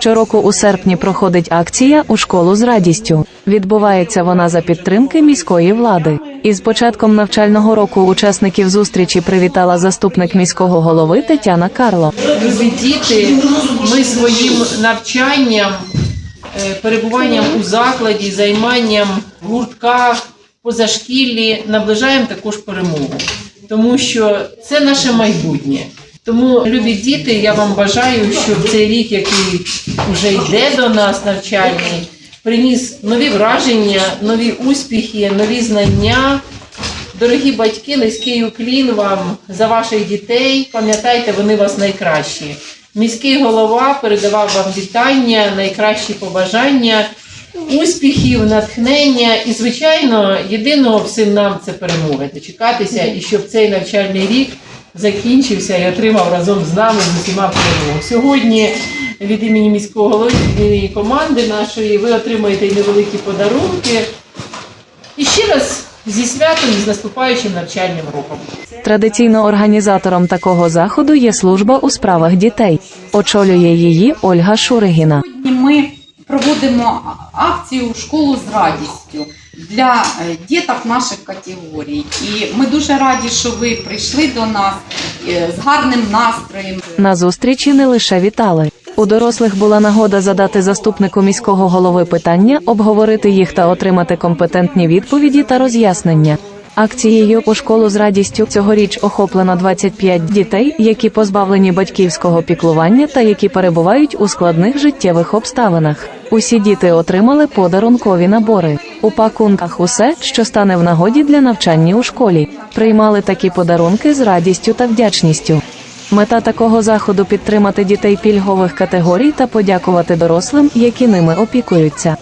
Щороку у серпні проходить акція у школу з радістю. Відбувається вона за підтримки міської влади. Із початком навчального року учасників зустрічі привітала заступник міського голови Тетяна Карло. Любі діти, ми своїм навчанням, е, перебуванням у закладі, займанням в гуртках, позашкіллі наближаємо також перемогу, тому що це наше майбутнє. Тому, любі діти, я вам бажаю, щоб цей рік, який вже йде до нас, навчальний, приніс нові враження, нові успіхи, нові знання. Дорогі батьки, низький уклін вам за ваших дітей. Пам'ятайте, вони вас найкращі. Міський голова передавав вам вітання, найкращі побажання, успіхів, натхнення і, звичайно, єдиного всім нам це перемоги. Дочекатися і щоб цей навчальний рік закінчився і отримав разом з нами з усіма перемогу. Сьогодні від імені міського голови, від імені команди нашої, ви отримаєте невеликі подарунки. І ще раз зі святом і з наступаючим навчальним роком. Традиційно організатором такого заходу є служба у справах дітей. Очолює її Ольга Шуригіна. Сьогодні ми проводимо акцію школу з радістю для е, діток наших категорій. І ми дуже раді, що ви прийшли до нас е, з гарним настроєм. На зустрічі не лише вітали. У дорослих була нагода задати заступнику міського голови питання, обговорити їх та отримати компетентні відповіді та роз'яснення. Акцією у школу з радістю цьогоріч охоплено 25 дітей, які позбавлені батьківського піклування та які перебувають у складних життєвих обставинах. Усі діти отримали подарункові набори. У пакунках усе, що стане в нагоді для навчання у школі. Приймали такі подарунки з радістю та вдячністю. Мета такого заходу підтримати дітей пільгових категорій та подякувати дорослим, які ними опікуються.